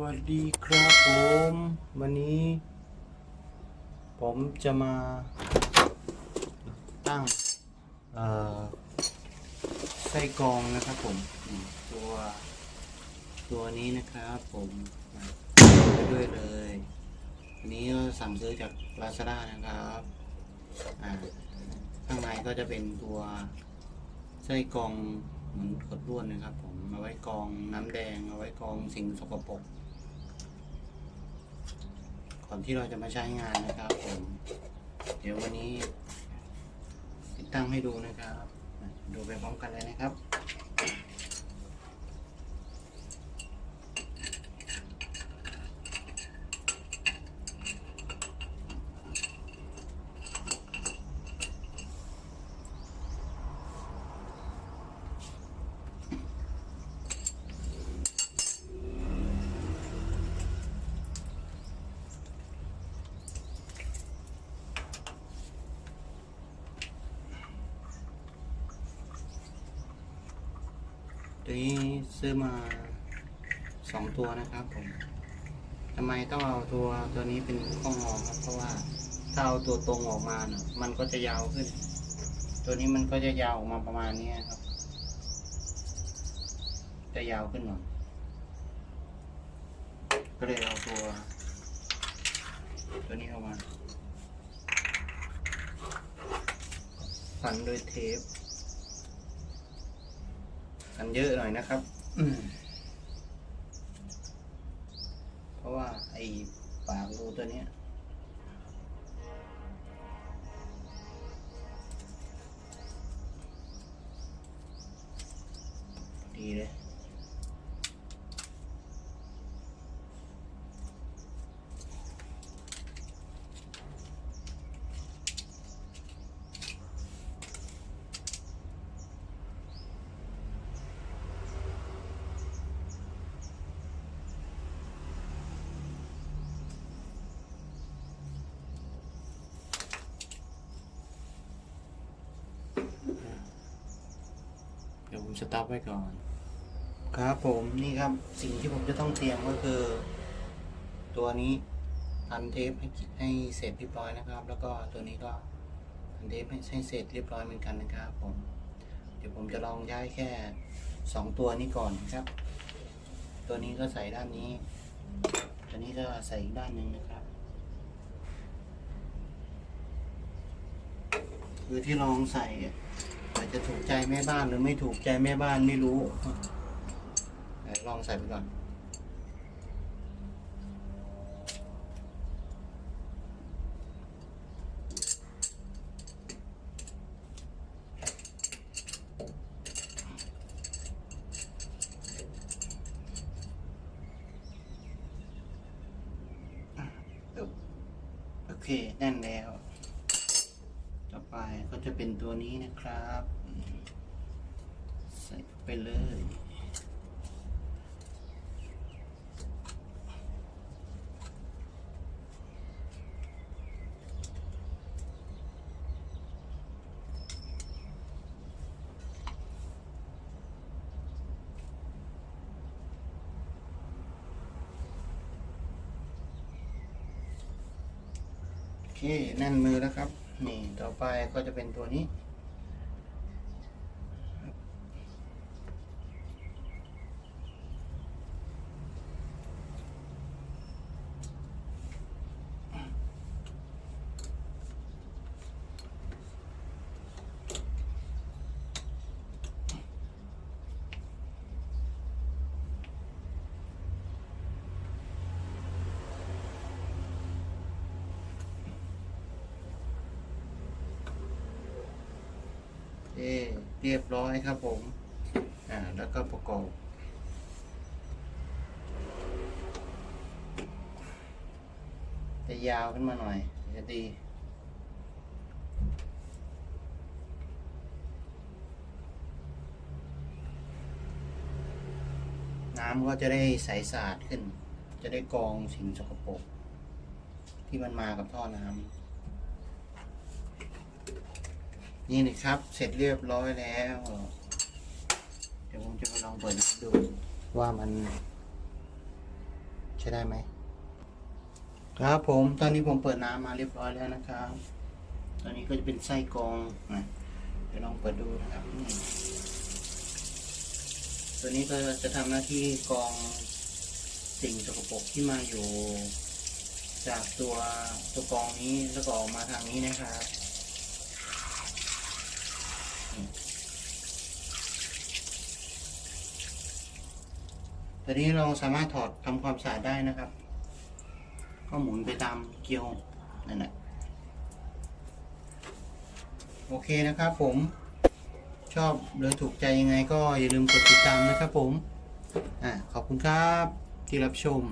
วัสดีครับผม วันนี้ ผมจะมาตั้งไส้กรองนะครับผม ตัวตัวนี้นะครับผมมาไปด้วยเลยอันนี้ก็สั่งซื้อจาก Lazada นะครับข้างในก็จะเป็นตัวไส้กรองเหมือนกดล้วนนะครับผม เอาไว้กรองน้ำแดง เอาไว้กรองสิ่งสกปรก ก่อนที่เราจะมาใช้งานนะครับผมเดี๋ยววันนี้ติดตั้งให้ดูนะครับ ดูไปพร้อมกันเลยนะครับ ตัวนี้ซื้อมาสองตัวนะครับผมทำไมต้องเอาตัวตัวนี้เป็นข้องอครับ เพราะว่าถ้าเอาตัวตรงออกมาเน่ะมันก็จะยาวขึ้น ตัวนี้มันก็จะยาวออกมาประมาณนี้ครับ จะยาวขึ้นหน่อยก็เลยเอาตัว ตัวนี้ออกมาพันด้วยเทป กันเยอะหน่อยนะครับ อืมเพราะว่าไอ้ปากรูตัวเนี้ย เดี๋ยวผมสต็อปไว้ก่อน ครับผมนี่ครับสิ่งที่ผมจะต้องเตรียมก็คือ ตัวนี้พันเทปให้ให้เสร็จเรียบร้อยนะครับ แล้วก็ตัวนี้ก็พันเทปให้ให้เสร็จเรียบร้อยเหมือนกันนะครับผม เดี๋ยวผมจะลองย้ายแค่สองตัวนี้ก่อนนะครับ ตัวนี้ก็ใส่ด้านนี้ ตัวนี้ก็ใส่อีกด้านหนึ่งนะครับ คือที่ลองใส่อาจจะถูกใจแม่บ้านหรือไม่ถูกใจแม่บ้านไม่รู้ลองใส่ไปก่อนโอเคแน่นแล้ว ไปก็จะเป็นตัวนี้นะครับ ใส่ไปเลยโอเคแน่นมือแล้วครับ นี่ต่อไปก็จะเป็นตัวนี้ เรียบร้อยครับผม อ่า แล้วก็ประกอบจะยาวขึ้นมาหน่อย จะดี น้ำก็จะได้ใสสะอาดขึ้น จะได้กรองสิ่งสกปรกที่มันมากับท่อน้ำ นี่นะครับ เสร็จเรียบร้อยแล้ว เดี๋ยวผมจะมาลองเปิดดูว่ามัน ใช้ได้ไหม ครับผมตอนนี้ผมเปิดน้ำมาเรียบร้อยแล้วนะครับ ตอนนี้ก็จะเป็นไส้กรองนะเดี๋ยวลองเปิดดูนะครับตัวนี้ก็จะทำหน้าที่กรองสิ่งสกปรกที่มาอยู่ จากตัวตัวกรองนี้แล้วก็ออกมาทางนี้นะครับ ตอนนี้เราสามารถถอดทำความสะอาดได้นะครับ ก็หมุนไปตามเกลียวนั่นแหละโอเคนะครับผมชอบหรือถูกใจยังไงก็อย่าลืมกดติดตามนะครับผม อ่า ขอบคุณครับที่รับชม